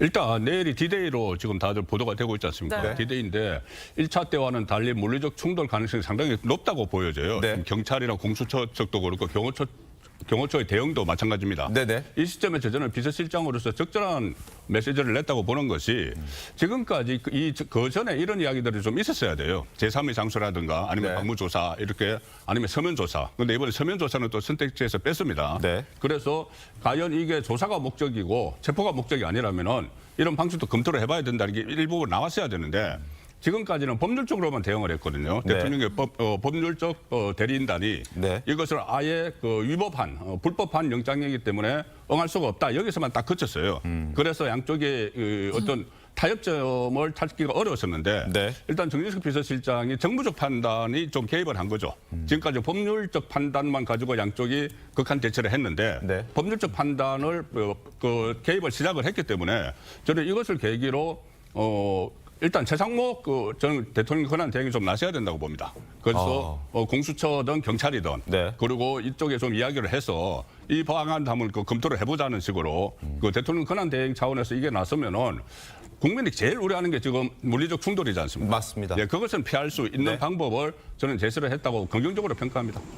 일단 내일이 디데이로 지금 다들 보도가 되고 있지 않습니까? 네. 디데이인데 1차 때와는 달리 물리적 충돌 가능성이 상당히 높다고 보여져요. 네. 지금 경찰이나 공수처 쪽도 그렇고 경호처 경호처의 대응도 마찬가지입니다. 네네. 이 시점에서 저는 비서실장으로서 적절한 메시지를 냈다고 보는 것이 지금까지 그이그 전에 이런 이야기들이 좀 있었어야 돼요. 제3의 장소라든가 아니면 네. 방무조사 이렇게 아니면 서면조사. 근데 이번에 서면조사는 또 선택지에서 뺐습니다. 네. 그래서 과연 이게 조사가 목적이고 체포가 목적이 아니라면은 이런 방식도 검토를 해봐야 된다는 게 일부분 나왔어야 되는데 지금까지는 법률적으로만 대응을 했거든요. 네. 대통령의 법, 어, 법률적 어, 대리인단이 네. 이것을 아예 그 위법한 어, 불법한 영장이기 때문에 응할 수가 없다 여기서만 딱 그쳤어요. 음. 그래서 양쪽의 그 어떤 타협점을 찾기가 어려웠었는데 네. 일단 정진석 비서실장이 정부적 판단이 좀 개입을 한 거죠. 음. 지금까지 법률적 판단만 가지고 양쪽이 극한 대처를 했는데 네. 법률적 판단을 어, 그 개입을 시작을 했기 때문에 저는 이것을 계기로 어. 일단 최상목 그 저는 대통령 권한 대행이 좀 나서야 된다고 봅니다. 그래서 어, 공수처든 경찰이든 네. 그리고 이쪽에 좀 이야기를 해서 이 방안 한번 그 검토를 해보자는 식으로 그 대통령 권한 대행 차원에서 이게 나서면은 국민이 제일 우려하는 게 지금 물리적 충돌이지 않습니까? 맞습니다. 예, 그것은 피할 수 있는 네. 방법을 저는 제시를 했다고 긍정적으로 평가합니다.